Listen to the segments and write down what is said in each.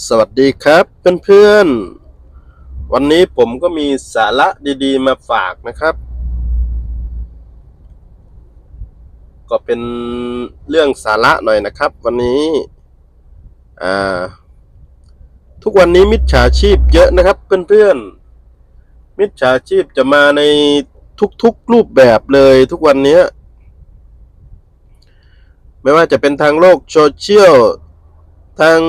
สวัสดีครับเพื่อนๆ วันนี้ผมก็มีสาระดีๆ มาฝากนะครับ ก็เป็นเรื่องสาระหน่อยนะครับ วันนี้อ่าทุกวันนี้มิจฉาชีพเยอะนะครับเพื่อนๆ มิจฉาชีพจะมาในทุกๆรูปแบบเลยทุกวันนี้ ไม่ว่าจะเป็นทางโลกโซเชียลทาง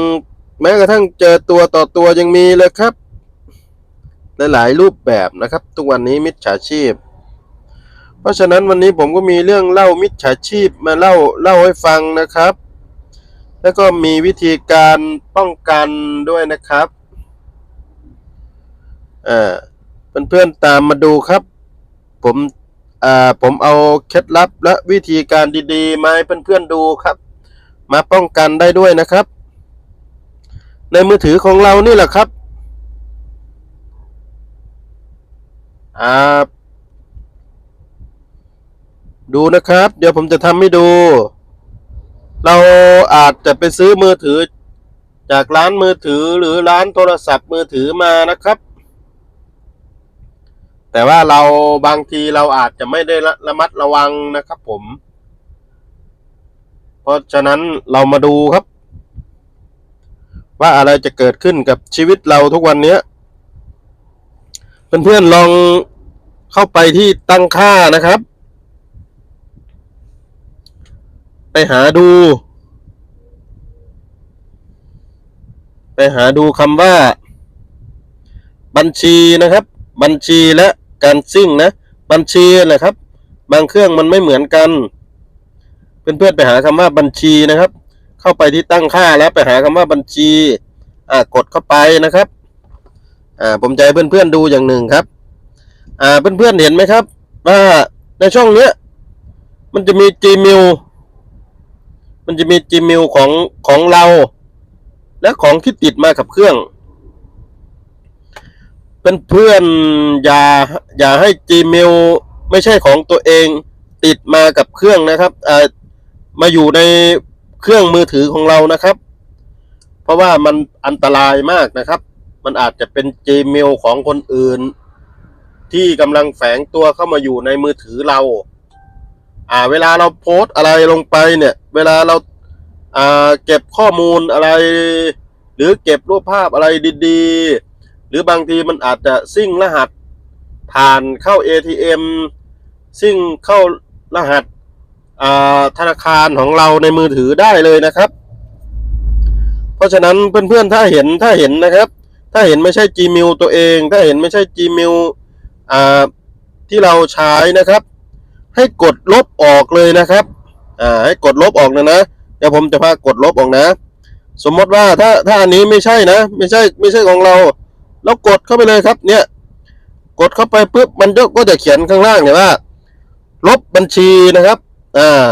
แม้กระทั่งเจอตัวต่อตัวยังมีเลยครับ หลายๆรูปแบบนะครับ ทุกวันนี้มิจฉาชีพ เพราะฉะนั้นวันนี้ผมก็มีเรื่องเล่ามิจฉาชีพมาเล่าเล่าให้ฟังนะครับ แล้วก็มีวิธีการป้องกันด้วยนะครับอ่าเพื่อนๆตามมาดูครับ ผมอ่าผมเอาเคล็ดลับและวิธีการดีๆมาให้เพื่อนๆดูครับ มาป้องกันได้ด้วยนะครับ ในมือถือของเรานี่แหละครับอ่าดูนะครับ เดี๋ยวผมจะทำให้ดู เราอาจจะไปซื้อมือถือ จากร้านมือถือหรือร้านโทรศัพท์มือถือมานะครับ แต่ว่าเราบางทีเราอาจจะไม่ได้ระระมัดระวังนะครับผม เพราะฉะนั้นเรามาดูครับ ว่าอะไรจะเกิดขึ้นกับชีวิตเราทุกวันเนี้ยเพื่อนๆลองเข้าไปที่ตั้งค่านะครับ ไปหาดู ไปหาดูคำว่า บัญชีนะครับ บัญชีและการซิ่งนะ บัญชีแหละครับ บางเครื่องมันไม่เหมือนกัน เพื่อนๆไปหาคำว่าบัญชีนะครับ เข้าไปที่ตั้งค่าแล้วไปหาคำว่าบัญชี อ่ากดเข้าไปนะครับ อ่าผมจะให้เพื่อนๆดูอย่างหนึ่งครับ อ่าเพื่อนๆเห็นไหมครับ ว่าในช่องเนี้ย มันจะมี Gmail มันจะมี Gmail ของของเรา และของที่ติดมากับเครื่องเพื่อนๆอย่าอย่าให้ Gmail ไม่ใช่ของตัวเองติดมากับเครื่องนะครับอ่ามาอยู่ใน เครื่องมือถือของเรานะครับ เพราะว่ามันอันตรายมากนะครับ มันอาจจะเป็น Gmail ของคนอื่น ที่กำลังแฝงตัวเข้ามาอยู่ในมือถือเรา อ่า เวลาเราโพสต์อะไรลงไปเนี่ย เวลาเราอ่าเก็บข้อมูลอะไร หรือเก็บรูปภาพอะไรดีๆ หรือบางทีมันอาจจะซิ่งรหัส ผ่านเข้า ATM ซิ่งเข้ารหัส ธนาคารของเราในมือถือได้เลยนะครับ เพราะฉะนั้นเพื่อนๆถ้าเห็นถ้าเห็นนะครับ ถ้าเห็นไม่ใช่ Gmail ตัวเอง ถ้าเห็นไม่ใช่ Gmail อ่าที่เราใช้นะครับ ให้กดลบออกเลยนะครับอ่าให้กดลบออกนะนะเดี๋ยวผมจะพากดลบออกนะ สมมติว่าถ้าถ้าอันนี้ไม่ใช่นะ ไม่ใช่ไม่ใช่ของเราเรากดเข้าไปเลยครับ เนี่ย กดเข้าไปปุ๊บมันก็จะเขียนข้างล่างเนี่ยว่า ลบบัญชีนะครับ อ่า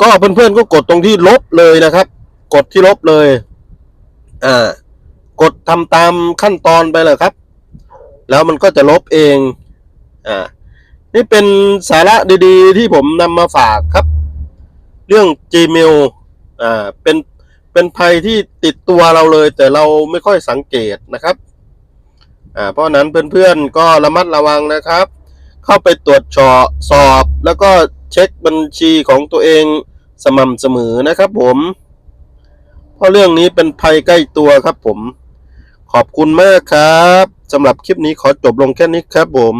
ก็เพื่อนๆก็กดตรงที่ลบเลยนะครับ กดที่ลบเลย อ่า กดทำตามขั้นตอนไปเลยครับ แล้วมันก็จะลบเอง อ่า นี่เป็นสาระดีๆ ที่ผมนำมาฝากครับ เรื่อง Gmail อ่า เป็นเป็นภัยที่ติดตัวเราเลย แต่เราไม่ค่อยสังเกตนะครับ อ่า เพราะนั้นเพื่อนๆก็ระมัดระวังนะครับ เข้าไปตรวจสอบสอบ แล้วก็เช็คบัญชีของตัวเองสม่ำเสมอนะครับผม เพราะเรื่องนี้เป็นภัยใกล้ตัวครับผม ขอบคุณมากครับสำหรับคลิปนี้ขอจบลงแค่นี้ครับผม